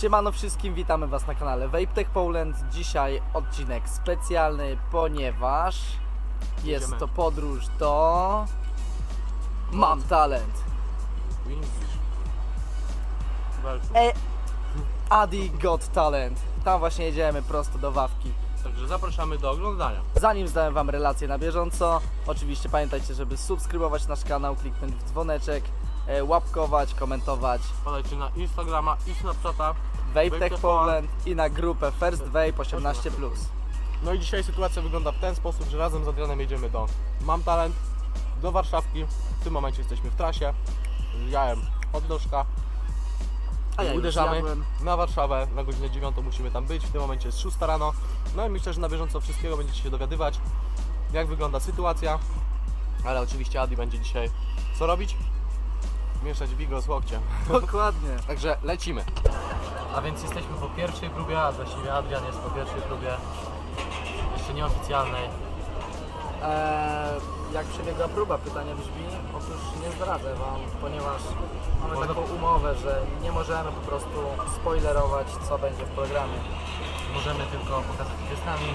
Siemano wszystkim, witamy Was na kanale VapeTech Poland. Dzisiaj odcinek specjalny, ponieważ jest Jedziemy. to podróż do... Mam talent. E... Adi Got Talent. Tam właśnie jedziemy prosto do Wawki. Także zapraszamy do oglądania. Zanim zdałem Wam relację na bieżąco, oczywiście pamiętajcie, żeby subskrybować nasz kanał, kliknąć w dzwoneczek, e, łapkować, komentować Podajcie na Instagrama i Snapchata. VapeTech VapeTech Poland i na grupę First Vape 18+. No i dzisiaj sytuacja wygląda w ten sposób, że razem z Adrianem jedziemy do Mam Talent, do Warszawki. W tym momencie jesteśmy w trasie. Wziąłem odnożka. A ja już Uderzamy zjadłem. na Warszawę. Na godzinę 9 musimy tam być. W tym momencie jest 6 rano. No i myślę, że na bieżąco wszystkiego będziecie się dowiadywać, jak wygląda sytuacja. Ale oczywiście Adi będzie dzisiaj co robić? Mieszać bigos z łokciem. Dokładnie. Także lecimy. A więc jesteśmy po pierwszej próbie, a właściwie Adrian jest po pierwszej próbie. Jeszcze nieoficjalnej. Eee, jak przebiegła próba? Pytanie brzmi, otóż nie zdradzę Wam, ponieważ mamy Można- taką umowę, że nie możemy po prostu spoilerować, co będzie w programie. Możemy tylko pokazać nami.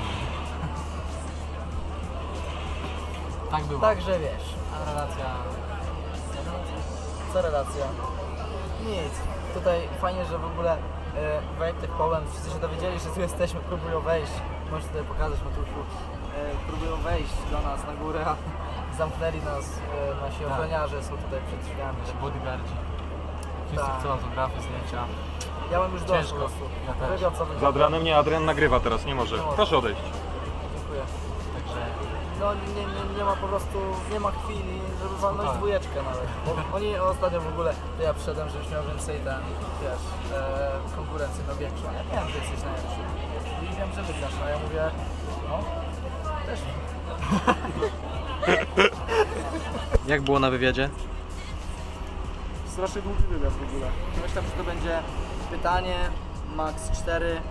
Tak było. Także wiesz, a relacja... Co relacja? Nic. Tutaj fajnie, że w ogóle e, Wojtek Poland, wszyscy się dowiedzieli, że tu jesteśmy, próbują wejść. Możesz tutaj pokazać Matuszu. E, próbują wejść do nas na górę, a zamknęli nas e, nasi Tak. ochroniarze, są tutaj przed drzwiami. Nasi bodyguardzi. Wszyscy Tak. chcą autografy, zdjęcia. Ja mam już dość Ciężko. po prostu. Ja też. Wywiad co Z Adrianem nie, Adrian nagrywa teraz, nie może. Nie może. Proszę odejść. Dziękuję. No nie, nie, nie ma po prostu, nie ma chwili, żeby walnąć Tak. dwójeczkę nawet. Bo oni ostatnio w ogóle, to ja przyszedłem, żebyś miał więcej ten, wiesz, e, konkurencję no większą. Ja wiem, że jesteś najlepszy. I wiem, że wygrasz, a ja mówię, no, też Jak było na wywiadzie? strasznie długi wywiad w ogóle. Myślałem, że to będzie pytanie, max 4.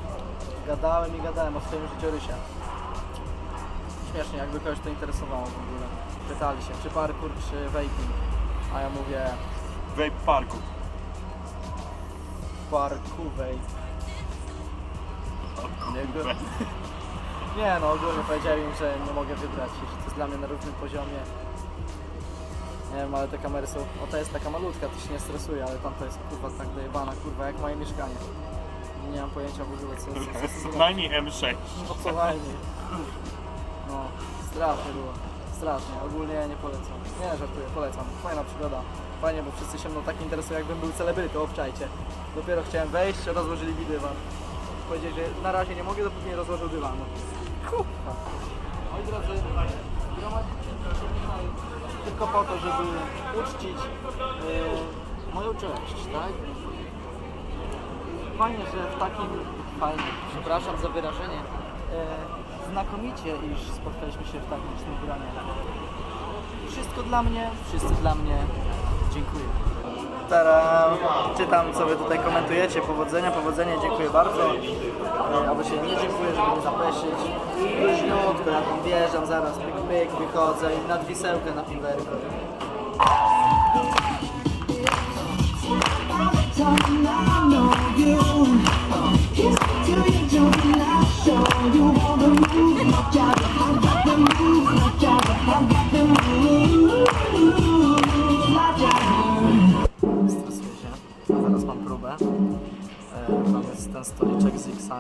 Gadałem i gadałem o swoim życiorysie. Śmiesznie, jakby kogoś to interesowało w ogóle. Pytali się, czy parkour, czy vaping. A ja mówię, Vape Parku. parkour vape. Nie, go- nie no, ogólnie powiedziałem im, że nie mogę wybrać i że to jest dla mnie na równym poziomie. Nie wiem, ale te kamery są, o ta jest taka malutka, to się nie stresuje, ale tamta jest kurwa tak dojebana, kurwa jak moje mieszkanie. Nie mam pojęcia w ogóle co, co, co, co, Najmniej M6. no co najmniej. No, strasznie było. Strasznie, ogólnie nie polecam. Nie, żartuję, polecam. Fajna przygoda. Fajnie, bo wszyscy się mną tak interesują, jakbym był celebrytą, obczajcie. Dopiero chciałem wejść, rozłożyli mi dywan. Powiedzieli, że na razie nie mogę, dopóki nie rozłożył dywanu. Kurwa. Moi drodzy, tutaj tylko po to, żeby uczcić yy, moją cześć, tak? Fajnie, że w takim, fajnie, przepraszam za wyrażenie, e, znakomicie, iż spotkaliśmy się w takim licznym gronie. Wszystko dla mnie, wszyscy dla mnie. Dziękuję. Teraz czytam, co wy tutaj komentujecie. Powodzenia, powodzenia, dziękuję bardzo. Albo się nie dziękuję, żeby nie zapeszyć. Luźniutko, ja tam wjeżdżam zaraz, pyk, pyk, wychodzę i nad wisełkę na I know you.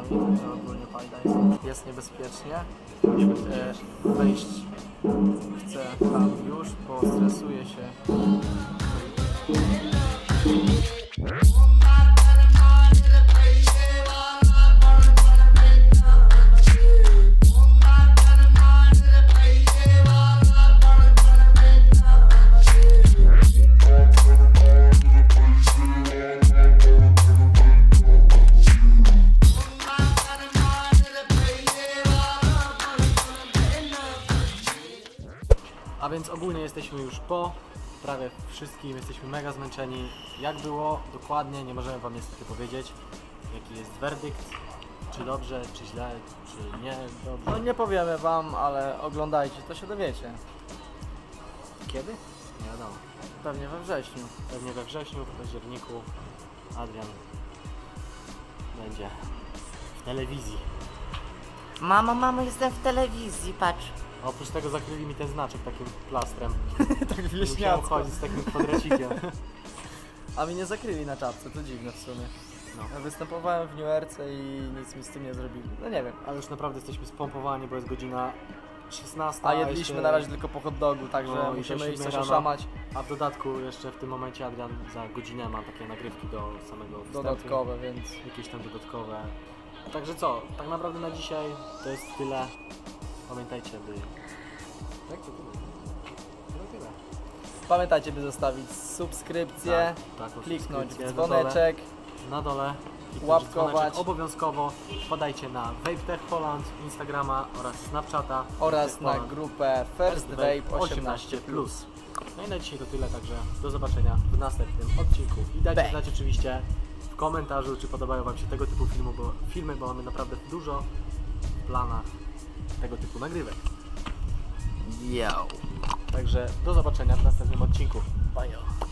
X-ami, także ogólnie pamiętaj, jest niebezpiecznie. E, wejść chcę tam już, bo stresuję się. A więc ogólnie jesteśmy już po prawie wszystkim, jesteśmy mega zmęczeni. Jak było dokładnie, nie możemy Wam niestety powiedzieć, jaki jest werdykt, czy dobrze, czy źle, czy nie dobrze. No nie powiemy wam, ale oglądajcie, to się dowiecie. Kiedy? Nie wiadomo. Pewnie we wrześniu. Pewnie we wrześniu, w październiku Adrian będzie w telewizji. Mamo, mamo, jestem w telewizji, patrz. Oprócz tego zakryli mi ten znaczek takim plastrem. tak Musiałem wieśniacko. chodzić z takim kwadracikiem. A mnie nie zakryli na czapce, to dziwne w sumie. No. Ja występowałem w New Yorkce i nic mi z tym nie zrobili. No nie wiem. Ale już naprawdę jesteśmy spompowani, bo jest godzina 16. A jedliśmy jeszcze- na razie tylko po hot dogu, także No i musimy iść coś rano. A w dodatku jeszcze w tym momencie Adrian za godzinę ma takie nagrywki do samego wstępu. Dodatkowe, więc Jakieś tam dodatkowe. Także co, tak naprawdę na dzisiaj to jest tyle. Pamiętajcie, by... To tyle? To tyle. pamiętajcie, by zostawić subskrypcję, Tak, tak, kliknąć subskrypcję w na dole. dzwoneczek, Na dole. kliknąć Łapkować. dzwoneczek. Obowiązkowo wpadajcie na Vape Tech Poland, Instagrama oraz Snapchata. oraz Vape na Poland. grupę First Vape 18+. plus. No i na dzisiaj to tyle, także do zobaczenia w następnym odcinku. I dajcie Bang. znać oczywiście w komentarzu, czy podobają Wam się tego typu filmu, bo, filmy, bo mamy naprawdę dużo planach tego typu nagrywek. Yo. Także do zobaczenia w następnym odcinku. Bye.